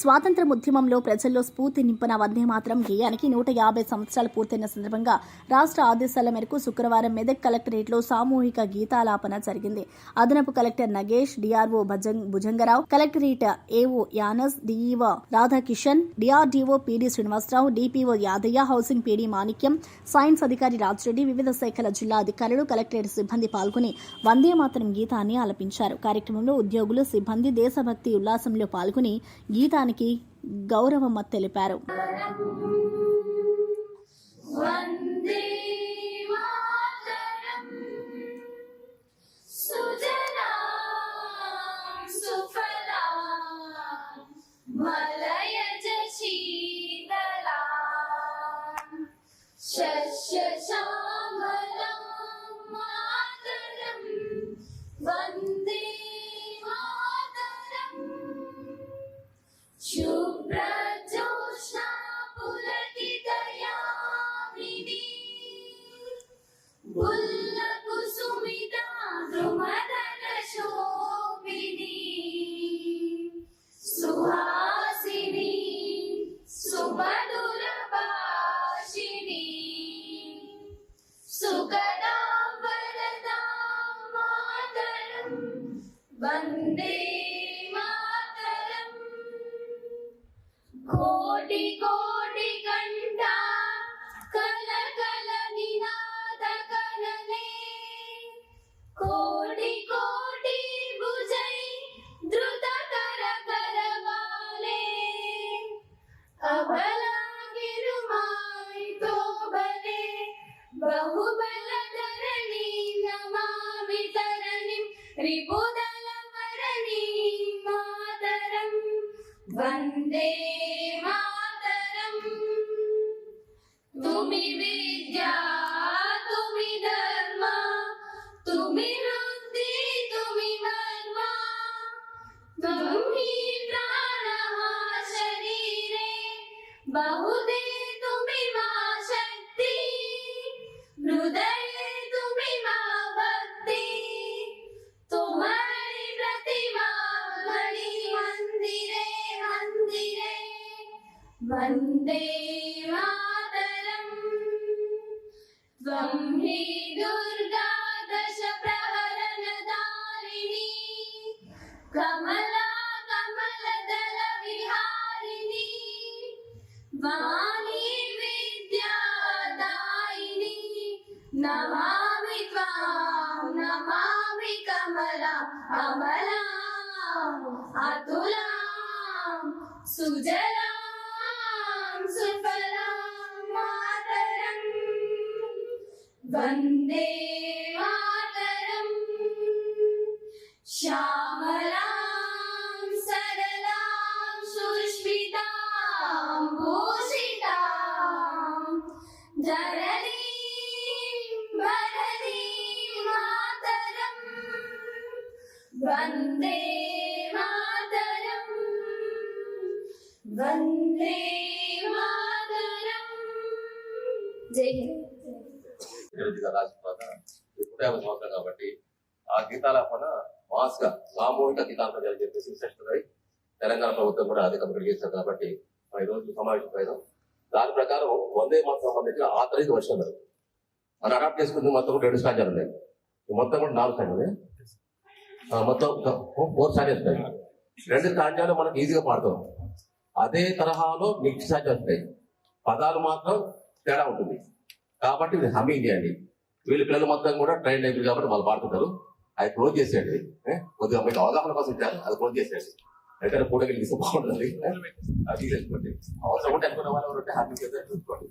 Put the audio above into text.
స్వాతంత్ర ఉద్యమంలో ప్రజల్లో స్ఫూర్తి నింపిన వందే మాత్రం గేయానికి నూట యాభై సంవత్సరాలు పూర్తయిన సందర్భంగా రాష్ట్ర ఆదేశాల మేరకు శుక్రవారం మెదక్ కలెక్టరేట్లో సామూహిక గీతాలాపన జరిగింది. అదనపు collector Nagesh DRO Bhujangarao collectorate AO Yanas DEO Radhakishan DRDO PD Srinivasarao DPO Yadaiah housing PD Manikyam science అధికారి రాజ్రెడ్డి వివిధ శాఖల జిల్లా అధికారులు కలెక్టరేట్ సిబ్బంది పాల్గొని వందే మాత్రం గీతాన్ని ఆలపించారు. కార్యక్రమంలో ఉద్యోగులు సిబ్బంది దేశభక్తి ఉల్లాసంలో పాల్గొని కుటుంబానికి గౌరవమ్మ తెలిపారు Shut, shut. सुखदां वरदां मातरम् वन्दे मातरम् कोटि कोटि कण्ठा कल कल निनाद कनने कोटि कोटि भुजै द्रुत कर करवाले अबला रिपुदल मातरम्, वंदे मातरम्। तुमि विद्या तुमि धर्म तुमि वृद्धि तुमि वर्म तुमि प्राणः शरीरे बहुदे वंदे मातरम्। त्वं हि दुर्गा दश प्रहरणदारिणी। कमला कमलदल विहारिणी वाणी विद्यादायिनी। नमामि त्वां, नमामि कमला अमला अतुलां, सुजलां। वन्दे मातरम् श्यामलां सरलां सुष्मितां भूषितां धरणीं भरतीं मातरम् वन्दे मातरम् वन्दे मातरम् जय हिन्द అభివృద్ధిగా రాజుపాత నూట సంవత్సరం కాబట్టి ఆ గీతాలాపన మాస్గా సామూహిక గీతాలపన అని చెప్పేసి విశిష్టమై తెలంగాణ ప్రభుత్వం కూడా అధికంగా చేశారు కాబట్టి మనం ఈ రోజు సమావేశం అయినాం దాని ప్రకారం వందే మాత్రం సంబంధించిన ఆఖరికి వర్షాలు మనం అడాప్ట్ చేసుకుంది మొత్తం కూడా రెండు స్టాంజాలు ఉన్నాయి. మొత్తం కూడా నాలుగు స్టాండ్ ఉన్నాయి. ఆ, మొత్తం ఫోర్ స్టాంజర్స్ ఉన్నాయి రెండు స్టాంజాలు మనకి ఈజీగా పాడతాం. అదే తరహాలో మిక్స్ స్టాంజర్స్ ఉంటాయి పదాలు మాత్రం తేడా ఉంటుంది. కాబట్టి ఇది హమ్మింగ్ చేయండి వీళ్ళ పిల్లలు మొత్తం కూడా ట్రైన్ అయిపోయింది కాబట్టి వాళ్ళు పాడుతుంటారు అది క్లోజ్ చేసేయండి. కొద్దిగా మీకు అవగాహన కోసం ఇచ్చారు. అది క్లోజ్ చేసేయండి. ఎక్కడ కూడా ఇస్తే బాగుంటుంది. అది తీసేసుకోండి అవసరం ఉంటే అనుకున్న వాళ్ళు ఎవరు ఉంటే హ్యాపీ చూసుకోండి.